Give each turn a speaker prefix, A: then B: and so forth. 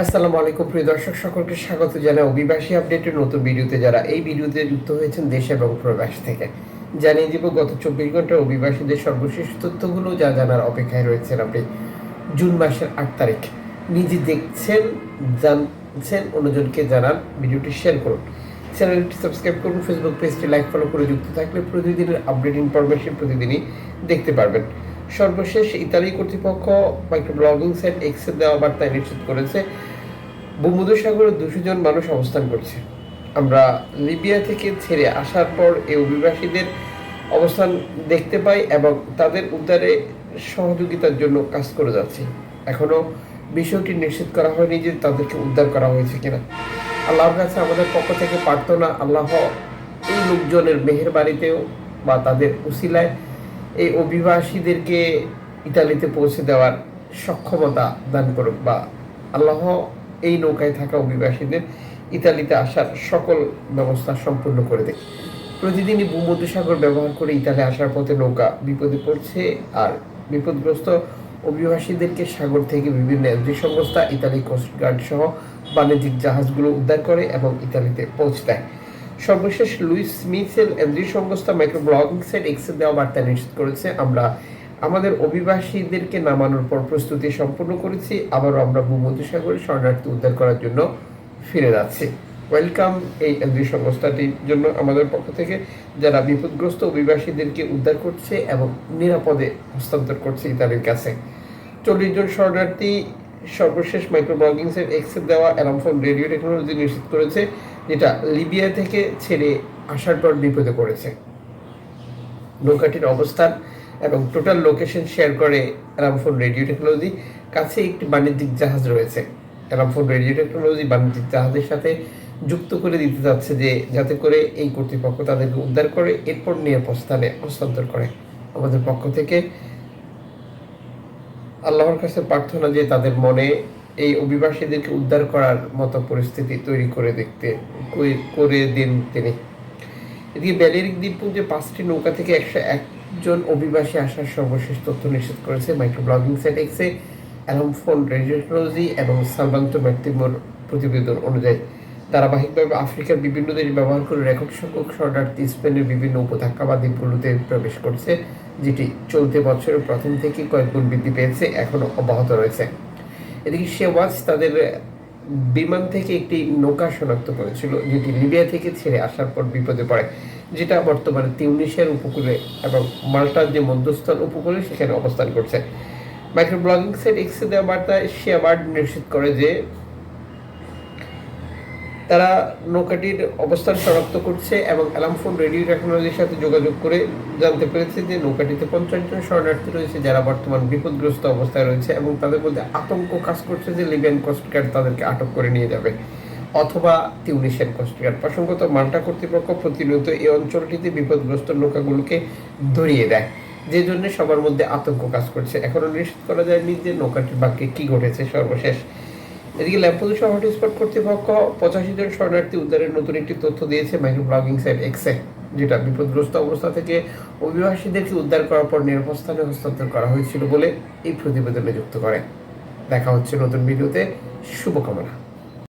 A: আসসালামু আলাইকুম, প্রিয় দর্শক, সকলকে স্বাগত জানাই অভিবাসী আপডেটের নতুন ভিডিওতে। যারা এই ভিডিওতে যুক্ত হয়েছেন দেশ এবং প্রবাস থেকে, জানিয়ে দিব গত চব্বিশ ঘণ্টার অভিবাসীদের সর্বশেষ তথ্যগুলো, যা জানার অপেক্ষায় রয়েছেন আপনি। জুন মাসের আট তারিখ। নিজে দেখছেন, জানছেন অন্যজনকে জানান, ভিডিওটি শেয়ার করুন। চ্যানেলটি সাবস্ক্রাইব করুন ফেসবুক পেজটি লাইক ফলো করে যুক্ত থাকলে প্রতিদিনের আপডেট ইনফরমেশন প্রতিদিনই দেখতে পারবেন। সর্বশেষ ইতালি কর্তৃপক্ষ মাইক্রো ব্লগিং সাইট এক্সে দেওয়া বার্তায় নিশ্চিত করেছে ভূমধ্যসাগরে দুশো জন মানুষ অবস্থান করছে। আমরা লিবিয়া থেকে ছেড়ে আসার পর এই অভিবাসীদের অবস্থান দেখতে পাই এবং তাদের উদ্ধারে সহযোগিতার জন্য কাজ করে যাচ্ছি। এখনও বিষয়টি নিশ্চিত করা হয়নি যে তাদেরকে উদ্ধার করা হয়েছে কিনা। আল্লাহর কাছে আমাদের পক্ষ থেকে প্রার্থনা, আল্লাহ এই লোকজনের মেহের বাড়িতেও বা তাদের উসিলায় এই অভিবাসীদেরকে ইতালিতে পৌঁছে দেওয়ার সক্ষমতা দান করুক বা আল্লাহ এই নৌকায় থাকা অভিবাসীদের ইতালিতে আসার সকল ব্যবস্থা সম্পূর্ণ করে দেয়। প্রতিদিনই ভূমধ্যসাগর ব্যবহার করে ইতালি আসার পথে নৌকা বিপদে পড়ছে আর বিপদগ্রস্ত অভিবাসীদেরকে সাগর থেকে বিভিন্ন এনজি সংস্থা, ইতালি কোস্টগার্ড সহ বাণিজ্যিক জাহাজগুলো উদ্ধার করে এবং ইতালিতে পৌঁছে দেয়। সর্বশেষ লুইস মিচেল এনজি সংস্থা মাইক্রো ব্লগিং সাইট এক্সে দেওয়া বার্তা নিশ্চিত করেছে, আমরা আমাদের অভিবাসীদেরকে নামানোর পর প্রস্তুতি সম্পূর্ণ করেছি, আবারও আমরা ভূমধ্যসাগরে শরণার্থী উদ্ধার করার জন্য ফিরে যাচ্ছি। ওয়েলকাম এই এনজি সংস্থাটির জন্য আমাদের পক্ষ থেকে যারা বিপদগ্রস্ত অভিবাসীদেরকে উদ্ধার করছে এবং নিরাপদে হস্তান্তর করছে ইতালির কাছে। চল্লিশ জন শরণার্থী সর্বশেষ মাইক্রো ব্লগিং সাইট এক্সেপ দেওয়া অ্যালামফোন রেডিও টেকনোলজি নিশ্চিত করেছে, যেটা লিবিয়া থেকে ছেড়ে আসার পর বিপদে পড়েছে। নৌকাটির অবস্থান এবং টোটাল লোকেশন শেয়ার করে অ্যালামফোন রেডিও টেকনোলজি কাছে একটি বাণিজ্যিক জাহাজ রয়েছে। অ্যালামফোন রেডিও টেকনোলজি বাণিজ্যিক জাহাজের সাথে যুক্ত করে দিতে যাচ্ছে যে, যাতে করে এই কর্তৃপক্ষ তাদেরকে উদ্ধার করে, এরপর নিরাপদ স্থানে হস্তান্তর করে। আমাদের পক্ষ থেকে আল্লাহর কাছে প্রার্থনা যে তাদের মনে এই অভিবাসীদেরকে উদ্ধার করার মতো পরিস্থিতি তৈরি করে দেখতে, করে- দিন তিনি। এদিকে ব্যালেরিক দ্বীপপুঞ্জে পাঁচটি নৌকা থেকে একশো একজন অভিবাসী আসার সর্বশেষ তথ্য নিশ্চিত করেছে মাইক্রো ব্লগিং সাইট এক্সে অ্যালামফোন রেডিও টেকনোলজি এবং সালবান্ত ম্যাকটিমোর প্রতিবেদন অনুযায়ী। ধারাবাহিকভাবে আফ্রিকার বিভিন্ন দেশ ব্যবহার করে রেকর্ড সংখ্যক শরণার্থী স্পেনের বিভিন্ন উপত্যকা বা দ্বীপগুলোতে প্রবেশ করছে, যেটি চলতি বছরের প্রথম থেকে কয়েক গুণ বৃদ্ধি পেয়েছে, এখনও অব্যাহত রয়েছে। এদিকে শেওয়াজ তাদের বিমান থেকে একটি নৌকা শনাক্ত করেছিল, যেটি লিবিয়া থেকে ছেড়ে আসার পর বিপদে পড়ে, যেটা বর্তমানে তিউনিশিয়ার উপকূলে এবং মাল্টার যে মধ্যস্থল উপকূলে সেখানে অবস্থান করছে। মাইক্রো ব্লগিং সাইট এক্সে দেওয়া বার্তায় আবার নিশ্চিত করে যে তারা নৌকাটির অবস্থান শনাক্ত করছে এবং অ্যালামফোন রেডিও টেকনোলজির সাথে যোগাযোগ করে জানতে পেরেছে যে নৌকাটিতে পঞ্চাশ জন শরণার্থী রয়েছে যারা বর্তমান বিপদগ্রস্ত অবস্থায় রয়েছে এবং তাদের মধ্যে আতঙ্ক কাজ করছে যে লিবিয়ান কোস্টগার্ড তাদেরকে আটক করে নিয়ে যাবে অথবা তিউনিশিয়ান কোস্টগার্ড প্রসঙ্গত মাল্টা কর্তৃপক্ষ প্রতিনিয়ত এই অঞ্চলটিতে বিপদগ্রস্ত নৌকাগুলোকে ধরিয়ে দেয়, যে জন্য সবার মধ্যে আতঙ্ক কাজ করছে। এখনও নিশ্চিত করা যায়নি যে নৌকাটির বাক্যে কি ঘটেছে সর্বশেষ। এদিকে ল্যাম্পোদুসা হটস্পট কর্তৃপক্ষ পঁচাশি জন শরণার্থী উদ্ধারের নতুন একটি তথ্য দিয়েছে মাইক্রো ব্লগিং সাইট এক্সে, যেটা বিপদগ্রস্ত অবস্থা থেকে অভিবাসীদেরকে উদ্ধার করার পর নিরাপস্থানে হস্তান্তর করা হয়েছিল বলে এই প্রতিবেদনে যুক্ত করে। দেখা হচ্ছে নতুন ভিডিওতে। শুভকামনা।